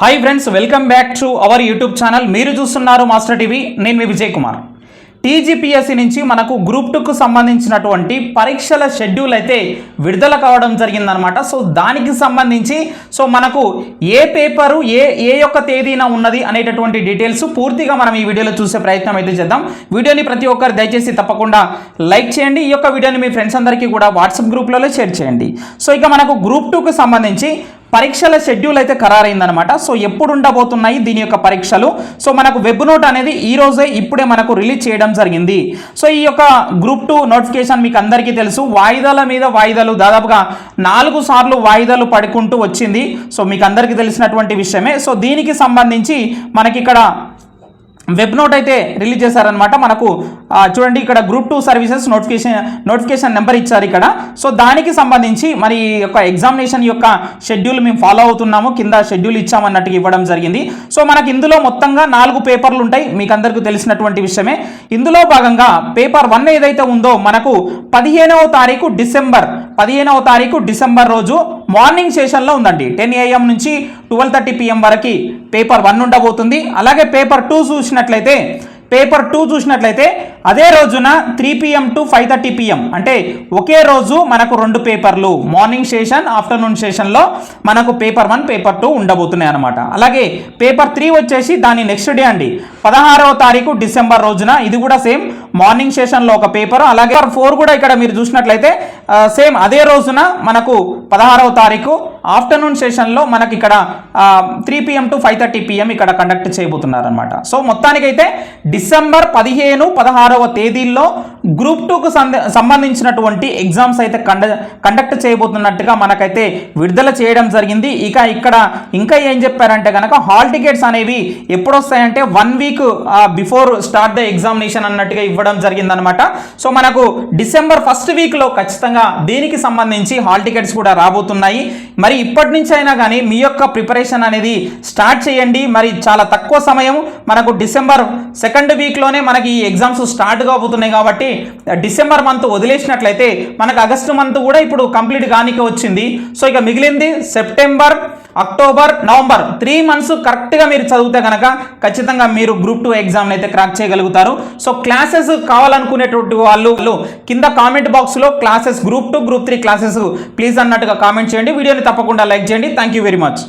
Hi friends welcome back to our YouTube channel మీరు చూస్తున్నారు master TV నేను మీ Vijay Kumar. TGPSC నుంచి మనకు గ్రూప్ టూకు సంబంధించినటువంటి పరీక్షల షెడ్యూల్ అయితే విడుదల కావడం జరిగిందనమాట సో దానికి సంబంధించి సో మనకు ఏ పేపరు ఏ ఏ యొక్క తేదీన ఉన్నది అనేటటువంటి డీటెయిల్స్ పూర్తిగా మనం ఈ వీడియోలో చూసే ప్రయత్నం అయితే చేద్దాం. వీడియోని ప్రతి ఒక్కరు దయచేసి తప్పకుండా లైక్ చేయండి. ఈ యొక్క వీడియోని మీ ఫ్రెండ్స్ అందరికీ కూడా వాట్సాప్ గ్రూప్లలో షేర్ చేయండి. సో ఇక మనకు గ్రూప్ టూకు సంబంధించి పరీక్షల షెడ్యూల్ అయితే ఖరారైందనమాట సో ఎప్పుడు ఉండబోతున్నాయి దీని యొక్క పరీక్షలు? సో మనకు వెబ్ నోట్ అనేది ఈ రోజే ఇప్పుడే మనకు రిలీజ్ చేయడం జరిగింది. సో ఈ యొక్క గ్రూప్ టూ నోటిఫికేషన్ మీకు అందరికీ తెలుసు. వాయిదాల మీద వాయిదాలు దాదాపుగా నాలుగు సార్లు వాయిదాలు పడుకుంటూ వచ్చింది. సో మీకు అందరికీ తెలిసినటువంటి విషయమే. సో దీనికి సంబంధించి మనకి ఇక్కడ వెబ్ నోట్ అయితే రిలీజ్ చేశారనమాట మనకు చూడండి ఇక్కడ group two services notification notification number ఇచ్చారు ఇక్కడ. సో దానికి సంబంధించి మరి ఈ యొక్క ఎగ్జామినేషన్ యొక్క షెడ్యూల్ మేము ఫాలో అవుతున్నాము. కింద షెడ్యూల్ ఇచ్చామన్నట్టుగా ఇవ్వడం జరిగింది. సో మనకి ఇందులో మొత్తంగా నాలుగు పేపర్లు ఉంటాయి. మీకు అందరికీ తెలిసినటువంటి విషయమే. ఇందులో భాగంగా పేపర్ వన్ ఏదైతే ఉందో మనకు పదిహేనవ తారీఖు డిసెంబర్ పదిహేనవ తారీఖు డిసెంబర్ రోజు మార్నింగ్ సెషన్లో ఉందండి. టెన్ ఏఎం నుంచి ట్వెల్వ్ థర్టీ పిఎం వరకు పేపర్ వన్ ఉండబోతుంది. అలాగే పేపర్ టూ చూసినట్లయితే పేపర్ టూ చూసినట్లయితే అదే రోజున three PM to five thirty PM అంటే ఒకే రోజు మనకు రెండు పేపర్లు. మార్నింగ్ సెషన్ ఆఫ్టర్నూన్ సెషన్లో మనకు పేపర్ వన్ పేపర్ టూ ఉండబోతున్నాయి అనమాట అలాగే పేపర్ త్రీ వచ్చేసి దాని నెక్స్ట్ డే అండి. పదహారవ తారీఖు డిసెంబర్ రోజున. ఇది కూడా సేమ్ మార్నింగ్ సెషన్లో ఒక పేపర్ అలాగే ఫోర్ కూడా ఇక్కడ మీరు చూసినట్లయితే సేమ్ అదే రోజున మనకు పదహారవ తారీఖు ఆఫ్టర్నూన్ సెషన్లో మనకి ఇక్కడ three PM to five thirty PM ఇక్కడ కండక్ట్ చేయబోతున్నారు అనమాట సో మొత్తానికైతే డిసెంబర్ పదిహేను పదహారవ తేదీల్లో గ్రూప్ టూకు సంబంధించినటువంటి ఎగ్జామ్స్ అయితే కండ కండక్ట్ చేయబోతున్నట్టుగా మనకైతే విడుదల చేయడం జరిగింది. ఇక ఇక్కడ ఇంకా ఏం చెప్పారంటే కనుక హాల్ టికెట్స్ అనేవి ఎప్పుడు వస్తాయంటే one week before start the examination అన్నట్టుగా ఇవ్వడం జరిగిందనమాట సో మనకు డిసెంబర్ ఫస్ట్ వీక్లో ఖచ్చితంగా దీనికి సంబంధించి హాల్ టికెట్స్ కూడా రాబోతున్నాయి. మరి ఇప్పటి నుంచి అయినా కానీ మీ యొక్క ప్రిపరేషన్ అనేది స్టార్ట్ చేయండి. మరి చాలా తక్కువ సమయం మనకు డిసెంబర్ సెకండ్ వీక్లోనే మనకి ఈ ఎగ్జామ్స్ స్టార్ట్ కాబోతున్నాయి కాబట్టి డిసెంబర్ మంత్ వదిలేసినట్లయితే మనకు ఆగస్టు మంత్ కూడా ఇప్పుడు కంప్లీట్ కానికే వచ్చింది. సో ఇక మిగిలింది September October November three months కరెక్ట్గా మీరు చదివితే కనుక ఖచ్చితంగా మీరు గ్రూప్ టూ ఎగ్జామ్ అయితే క్రాక్ చేయగలుగుతారు. సో క్లాసెస్ కావాలనుకునేటువంటి వాళ్ళు కింద కామెంట్ బాక్స్లో classes group two group three classes please అన్నట్టుగా కామెంట్ చేయండి. వీడియోని తప్పకుండా లైక్ చేయండి. Thank you very much.